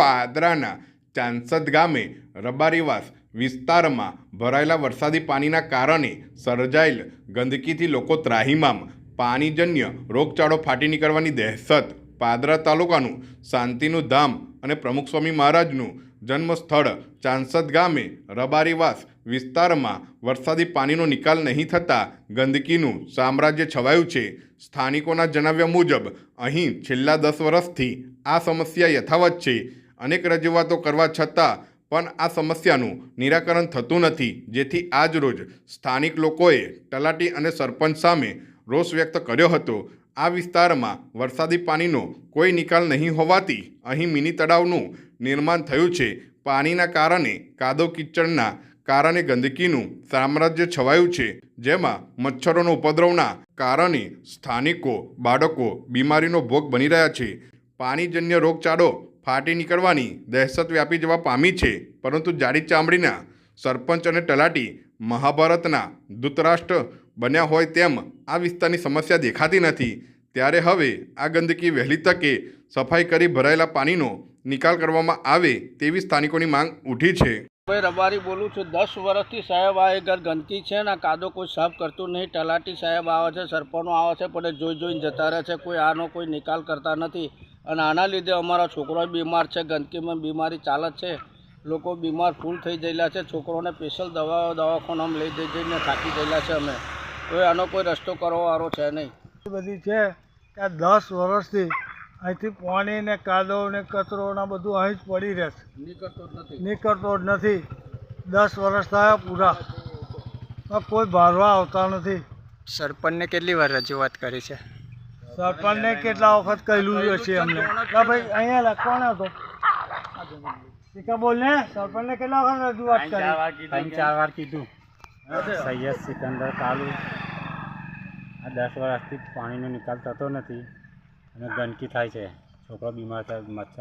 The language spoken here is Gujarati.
પાદરાના ચાંસદ ગામે રબારીવાસ વિસ્તારમાં ભરાયેલા વરસાદી પાણીના કારણે સર્જાયેલ ગંદકીથી લોકો ત્રાહિમામ. પાણીજન્ય રોગચાળો ફાટી નીકળવાની દહેશત. પાદરા તાલુકાનું શાંતિનું ધામ અને પ્રમુખ સ્વામી મહારાજનું જન્મસ્થળ ચાંસદ ગામે રબારીવાસ વિસ્તારમાં વરસાદી પાણીનો નિકાલ નહીં થતાં ગંદકીનું સામ્રાજ્ય છવાયું છે. સ્થાનિકોના જણાવ્યા મુજબ, અહીં છેલ્લા દસ વર્ષથી આ સમસ્યા યથાવત છે. અનેક રજૂઆતો કરવા છતાં પણ આ સમસ્યાનું નિરાકરણ થતું નથી. જેથી આજરોજ સ્થાનિક લોકોએ તલાટી અને સરપંચ સામે રોષ વ્યક્ત કર્યો હતો. આ વિસ્તારમાં વરસાદી પાણીનો કોઈ નિકાલ નહીં હોવાથી અહીં મિની તળાવનું નિર્માણ થયું છે. પાણીના કારણે કાદવ કિચડના કારણે ગંદકીનું સામ્રાજ્ય છવાયું છે. જેમાં મચ્છરોનો ઉપદ્રવના કારણે સ્થાનિકો, બાળકો બીમારીનો ભોગ બની રહ્યા છે. પાણીજન્ય રોગચાળો ફાટી નીકળવાની દહેશત વ્યાપી જવા પામી છે. પરંતુ જાડી ચામડીના સરપંચ અને તલાટી મહાભારતના ધૂતરાષ્ટ્ર બન્યા હોય તેમ આ વિસ્તારની સમસ્યા દેખાતી નથી. ત્યારે હવે આ ગંદકી વહેલી તકે સફાઈ કરી ભરાયેલા પાણીનો નિકાલ કરવામાં આવે તેવી સ્થાનિકોની માંગ ઉઠી છે. ભાઈ, રબારી બોલું છું, દસ વર્ષથી સાહેબ આ એ ઘર ગંદકી છે ને કાદો કોઈ સાફ કરતું નહીં. તલાટી સાહેબ આવે છે, સરપંચો આવે છે, પણ જોઈ જોઈને જતા રહે છે. કોઈ આનો કોઈ નિકાલ કરતા નથી. અને આના લીધે અમારા છોકરો બીમાર છે ગંદકીમાં બીમારી ચાલે છે. લોકો બીમાર ફૂલ થઈ ગયેલા છે છોકરોને સ્પેશિયલ દવાઓ દવાખાનામાં લઈ જઈ જઈને થાકી ગયેલા છે અમે. હવે આનો કોઈ રસ્તો કરવાવાળો છે નહીં. બધી છે કે આ દસ વર્ષથી અહીંથી પાણી ને કાદવ ને કચરો ને બધું અહીં જ પડી રહેશે. નીકળતો જ નથી. નીકળતો જ નથી. દસ વર્ષ થયા પૂરા. પણ કોઈ ભારવા આવતા નથી. સરપંચને કેટલી વાર રજૂઆત કરી છે? સરપંચને કેટલા વખત કહેલું હશે અમને. ના ભાઈ અહીંયા લા કોણ હતો? ટીકા બોલ ને સરપંચને કેટલા વખત રજૂઆત કરી? ત્રણ ચાર વાર કીધું. સૈયદ સિકંદર કાલુ. આ દસ વર્ષથી પાણીનો નિકાલ થતો નથી અને ગંદકી થાય છે. છોકરો બીમાર થાય મચ્છર